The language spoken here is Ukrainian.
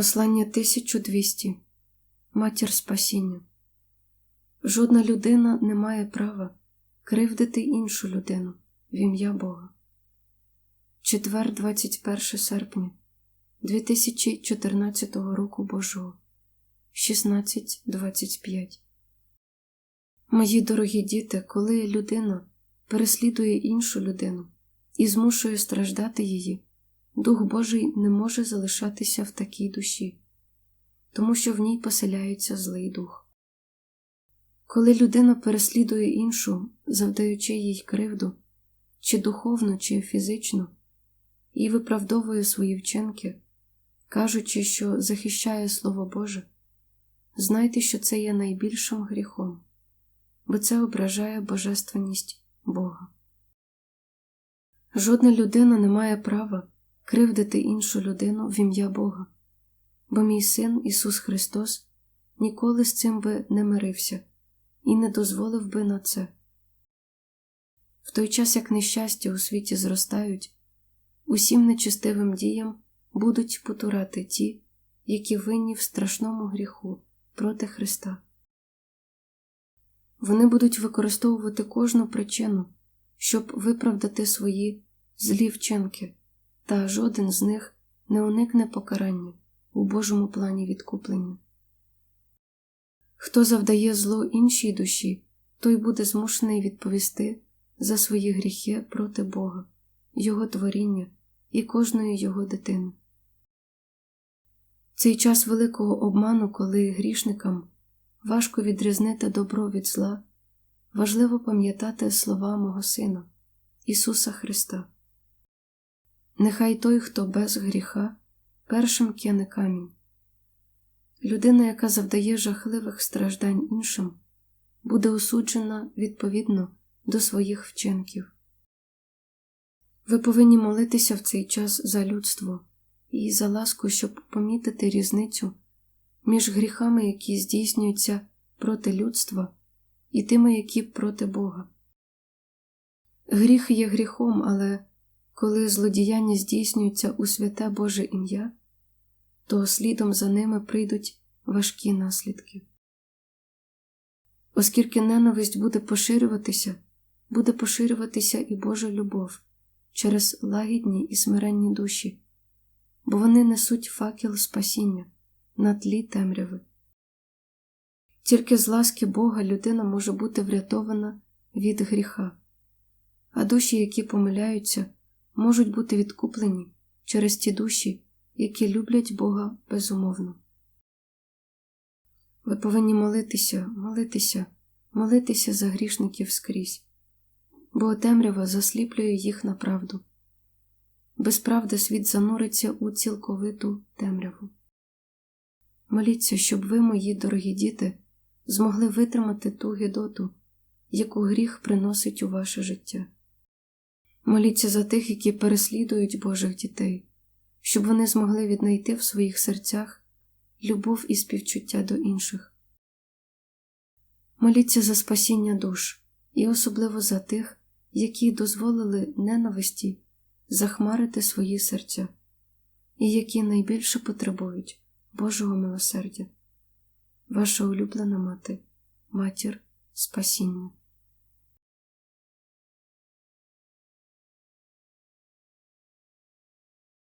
Послання 1200 Матір Спасіння. Жодна людина не має права кривдити іншу людину в ім'я Бога. Четвер, 21 серпня 2014 року Божого 16.25 Мої дорогі діти, коли людина переслідує іншу людину і змушує страждати її. Дух Божий не може залишатися в такій душі, тому що в ній поселяється злий дух. Коли людина переслідує іншу, завдаючи їй кривду, чи духовно, чи фізично, і виправдовує свої вчинки, кажучи, що захищає Слово Боже, знайте, що це є найбільшим гріхом, бо це ображає божественність Бога. Жодна людина не має права кривдити іншу людину в ім'я Бога, бо мій син Ісус Христос ніколи з цим би не мирився і не дозволив би на це. В той час, як нещастя у світі зростають, усім нечистивим діям будуть потурати ті, які винні в страшному гріху проти Христа. Вони будуть використовувати кожну причину, щоб виправдати свої злі вчинки та жоден з них не уникне покарання у Божому плані відкуплення. Хто завдає зло іншій душі, той буде змушений відповісти за свої гріхи проти Бога, Його творіння і кожної його дитини. Цей час великого обману, коли грішникам важко відрізнити добро від зла, важливо пам'ятати слова мого Сина, Ісуса Христа. Нехай той, хто без гріха, першим кине камінь. Людина, яка завдає жахливих страждань іншим, буде осуджена відповідно до своїх вчинків. Ви повинні молитися в цей час за людство і за ласку, щоб помітити різницю між гріхами, які здійснюються проти людства, і тими, які проти Бога. Гріх є гріхом, але коли злодіяння здійснюються у святе Боже ім'я, то слідом за ними прийдуть важкі наслідки. Оскільки ненависть буде поширюватися, буде поширюватися і Божа любов через лагідні і смиренні душі, бо вони несуть факел спасіння на тлі темряви. Тільки з ласки Бога людина може бути врятована від гріха, а душі, які помиляються, можуть бути відкуплені через ті душі, які люблять Бога безумовно. Ви повинні молитися, молитися, молитися за грішників скрізь, бо темрява засліплює їх на правду. Без правди світ зануриться у цілковиту темряву. Моліться, щоб ви, мої дорогі діти, змогли витримати ту гидоту, яку гріх приносить у ваше життя. Моліться за тих, які переслідують Божих дітей, щоб вони змогли віднайти в своїх серцях любов і співчуття до інших. Моліться за спасіння душ і особливо за тих, які дозволили ненависті захмарити свої серця, і які найбільше потребують Божого милосердя. Ваша улюблена мати, матір спасіння.